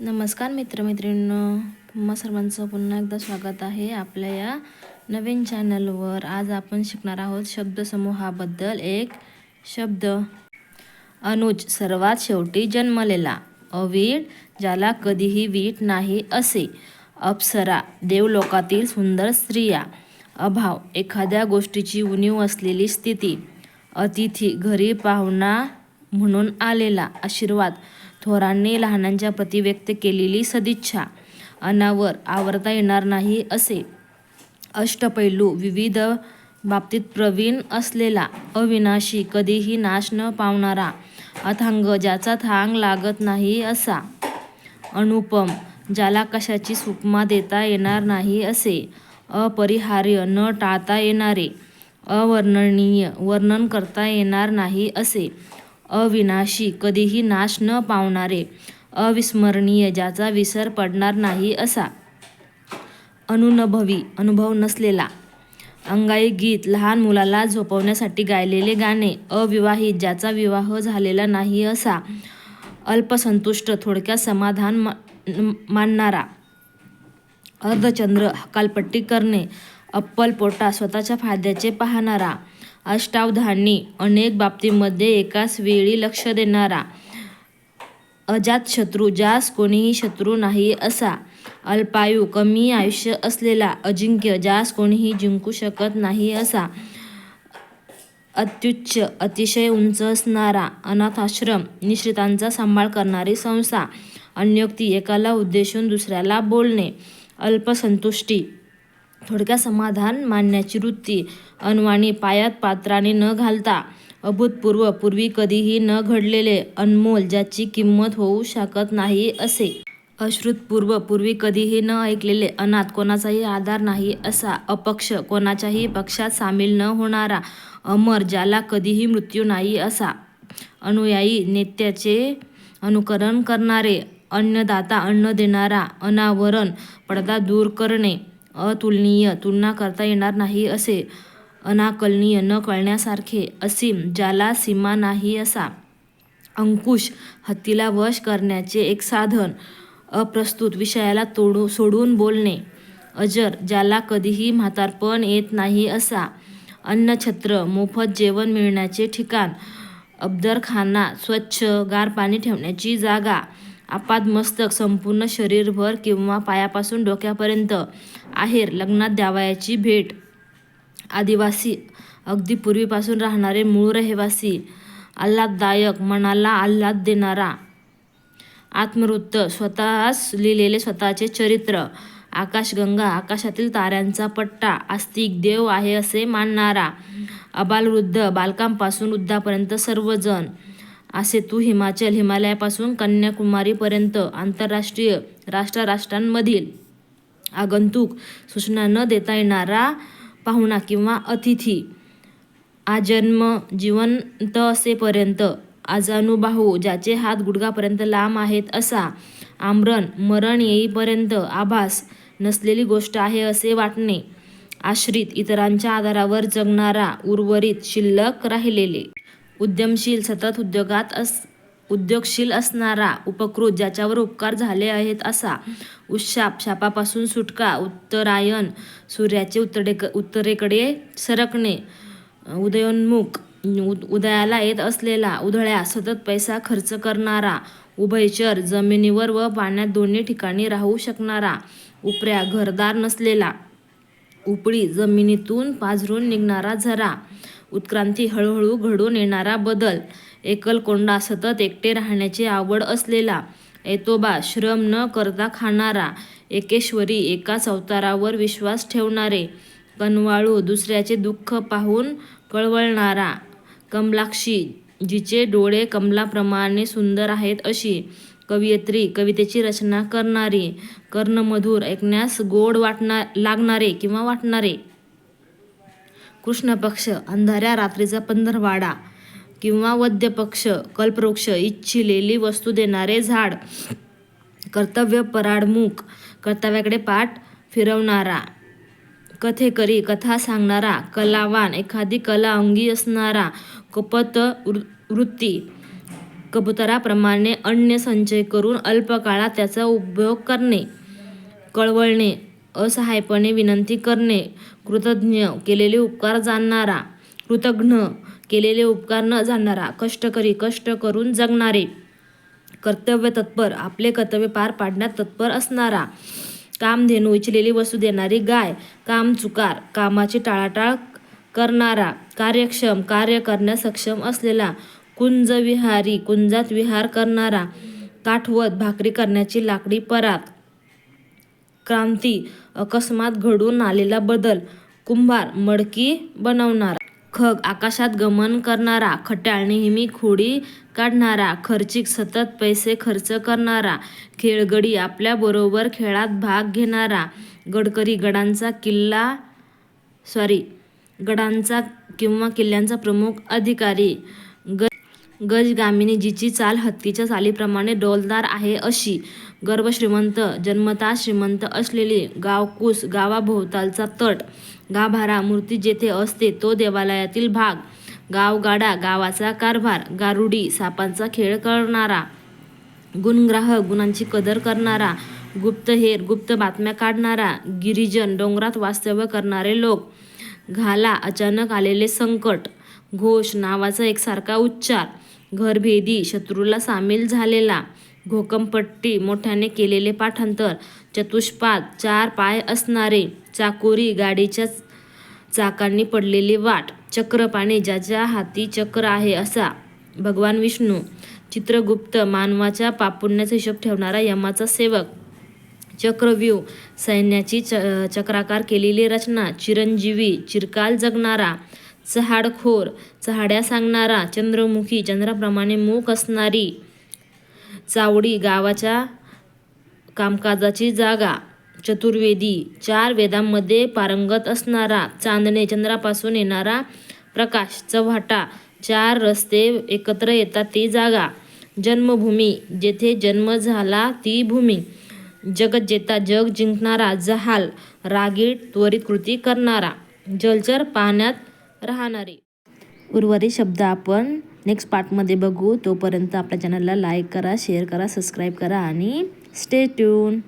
नमस्कार मित्रमैत्रिणींनो तुम्हा सर्वांचं पुन्हा एकदा स्वागत आहे आपल्या या नवीन चॅनलवर. आज आपण शिकणार आहोत शब्दसमूहाबद्दल एक शब्द. अनुज सर्वात शेवटी जन्मलेला. अवीट ज्याला कधीही वीट नाही असे. अप्सरा देवलोकातील सुंदर स्त्रिया. अभाव एखाद्या गोष्टीची उणीव असलेली स्थिती. अतिथी घरी पाहुणा म्हणून आलेला आशीर्वाद. थोरांनी लहानांच्या प्रती व्यक्त केलेली सदिच्छा अनावर आवरता येणार नाही असे अष्टपैलू विविध बाबतीत प्रवीण असलेला अविनाशी कधीही नाश न पावणारा अथांग ज्याचा थांग लागत नाही असा अनुपम ज्याला कशाची सुकमा देता येणार नाही असे अपरिहार्य न टाळता येणारे अवर्णनीय वर्णन करता येणार नाही असे अविनाशी कधीही नाश न पावणारे अविस्मरणीय ज्याचा विसर पडणार नाही असा अनुनभवी अनुभव नसलेला. अंगाई गीत लहान मुलाला झोपवण्यासाठी गायलेले गाणे अविवाहित ज्याचा विवाह झालेला नाही असा अल्पसंतुष्ट थोडक्यात समाधान मा मानणारा अर्धचंद्र हकालपट्टी करणे अप्पल पोटा स्वतःच्या फायद्याचे पाहणारा अष्टावधानी अनेक बाबतीमध्ये एकाच वेळी लक्ष देणारा अजातशत्रू ज्यास कोणीही शत्रू नाही असा. अल्पायू कमी आयुष्य असलेला अजिंक्य ज्यास कोणीही जिंकू शकत नाही असा. अत्युच्च अतिशय उंच असणारा अनाथाश्रम निश्चितांचा सांभाळ करणारी संस्था अन्योक्ती एकाला उद्देशून दुसऱ्याला बोलणे अल्पसंतुष्टी थोडक्यात समाधान मानण्याची वृत्ती अनवाणी पायात पात्राने न घालता अभूतपूर्व पूर्वी कधीही न घडलेले अनमोल ज्याची किंमत होऊ शकत नाही असे. अश्रुतपूर्व पूर्वी कधीही न ऐकलेले अनाथ कोणाचाही आधार नाही असा अपक्ष कोणाच्याही पक्षात सामील न होणारा अमर ज्याला कधीही मृत्यू नाही असा. अनुयायी नेत्याचे अनुकरण करणारे अन्नदाता अन्न देणारा अनावरण पडदा दूर करणे अतुलनीय तुलना करता येणार नाही असे अनाकलनीय न कळण्यासारखे असीम ज्याला सीमा नाही असा अंकुश हत्तीला वश करण्याचे एक साधन अप्रस्तुत विषयाला तोडू सोडून बोलणे. अजर ज्याला कधीही म्हातारपण येत नाही असा अन्नछत्र मोफत जेवण मिळण्याचे ठिकाण अब्दरखाना स्वच्छ गार पाणी ठेवण्याची जागा आपादमस्तक संपूर्ण शरीरभर किंवा पायापासून डोक्यापर्यंत आहेर लग्नात द्यावयाची भेट. आदिवासी अगदी पूर्वीपासून राहणारे मूळ रहिवासी आल्हाददायक मनाला आल्हाद देणारा आत्मवृत्त स्वतःच लिहिलेले स्वतःचे चरित्र आकाशगंगा आकाशातील ताऱ्यांचा पट्टा आस्तिक देव आहे असे मानणारा अबालवृद्ध बालकांपासून वृद्धापर्यंत सर्वजण असे तू हिमाचल हिमालयापासून कन्याकुमारीपर्यंत आंतरराष्ट्रीय राष्ट्राराष्ट्रांमधील आगंतुक सूचना न देता येणारा पाहुणा किंवा अतिथी आजन्म जिवंत असेपर्यंत आजानुबाहू ज्याचे हात गुडघापर्यंत लांब आहेत असा आमरण मरण येईपर्यंत आभास नसलेली गोष्ट आहे असे वाटणे आश्रित इतरांच्या आधारावर जगणारा उर्वरित शिल्लक राहिलेले. उद्यमशील सतत उद्योगात अस उद्योगशील असणारा उपकृत ज्याच्यावर उपकार झाले आहेत असा उशाप शापापासून सुटका उत्तरायण सूर्याचे उत्तरे उत्तरेकडे सरकणे उदयोन्मुख उदयाला येत असलेला उधळ्या सतत पैसा खर्च करणारा उभयचर जमिनीवर व पाण्यात दोन्ही ठिकाणी राहू शकणारा उपऱ्या घरदार नसलेला उपडी जमिनीतून पाझरून निघणारा झरा उत्क्रांती हळूहळू घडून येणारा बदल. एकलकोंडा सतत एकटे राहण्याची आवड असलेला एतोबा श्रम न करता खाणारा एकेश्वरी एकाच अवतारावर विश्वास ठेवणारे कनवाळू दुसऱ्याचे दुःख पाहून कळवळणारा कमलाक्षी जिचे डोळे कमलाप्रमाणे सुंदर आहेत अशी कवयित्री कवितेची रचना करणारी कर्णमधुर ऐकण्यास गोड वाटणार लागणारे किंवा वाटणारे कृष्णपक्ष अंधाऱ्या रात्रीचा पंधरवाडा किंवा वद्यपक्ष कल्पवृक्ष इच्छिलेली वस्तू देणारे झाड कर्तव्य पराडमुख कर्तव्याकडे पाठ फिरवणारा कथेकरी कथा सांगणारा कलावान एखादी कला अंगी असणारा कपत वृ वृत्ती कबुतराप्रमाणे अन्य संचय करून अल्पकाळात त्याचा उपयोग करणे कळवळणे असहायपणे विनंती करणे कृतज्ञ केलेले उपकार जाणणारा कृतघ्न केलेले उपकार न जाणणारा कष्टकरी कष्ट करून जगणारे कर्तव्य तत्पर आपले कर्तव्य पार पाडण्यात तत्पर असणारा कामधेनू इचलेली वस्तू देणारी गाय कामचुकार कामाची टाळाटाळ करणारा कार्यक्षम कार्य करण्यास सक्षम असलेला कुंजविहारी कुंजात विहार करणारा काठवत भाकरी करण्याची लाकडी परात क्रांती अकस्मात घडून आलेला बदल. कुंभार मडकी बनवणारा. खग आकाशात गमन करणारा. खट्याळ नेहमी खोडी काढणारा. खर्चिक सतत पैसे खर्च करणारा. खेळगडी आपल्याबरोबर खेळात भाग घेणारा. गडकरी गडांचा किल्ला सॉरी गडांचा किंवा किल्ल्यांचा प्रमुख अधिकारी. ग गजगामिनी जिची चाल हत्तीच्या चालीप्रमाणे डौलदार आहे अशी. गर्भश्रीमंत जन्मतः श्रीमंत असलेली गावकूस गावाभोवतालचा तट गाभारा मूर्ती जेथे असते तो देवालयातील भाग गावगाडा गावाचा कारभार गारुडी सापांचा खेळ करणारा गुणग्राहक गुणांची कदर करणारा गुप्तहेर गुप्त बातम्या काढणारा गिरिजन डोंगरात वास्तव्य करणारे लोक घाला अचानक आलेले संकट घोष नावाचा एकसारखा उच्चार घरभेदी शत्रूला सामील झालेला घोकमपट्टी मोठ्याने केलेले पाठांतर चतुष्पाद चार पाय असणारे चाकोरी गाडीच्या चाकांनी पडलेली वाट चक्रपाणी ज्याच्या हाती चक्र आहे असा. भगवान विष्णू चित्रगुप्त मानवाच्या पापुण्याचा हिशोब ठेवणारा यमाचा सेवक. चक्रव्यूह सैन्याची च चक्राकार केलेली रचना चिरंजीवी चिरकाल जगणारा चहाडखोर चहाड्या सांगणारा चंद्रमुखी चंद्राप्रमाणे मूक असणारी चावडी गावाच्या कामकाजाची जागा. चतुर्वेदी चार वेदांमध्ये पारंगत असणारा चांदणे चंद्रापासून येणारा प्रकाश चव्हाटा चार रस्ते एकत्र येतात ती जागा. जन्मभूमी जेथे जन्म झाला ती भूमी. जगज्जेता जग जिंकणारा जहाल रागीट त्वरित कृती करणारा. जलचर पाण्यात राहणारे. उर्वरित शब्द आपण नेक्स्ट पार्टमध्ये बघू. तोपर्यंत आपल्या चॅनलला लाईक करा शेअर करा सबस्क्राईब करा आणि स्टे ट्यून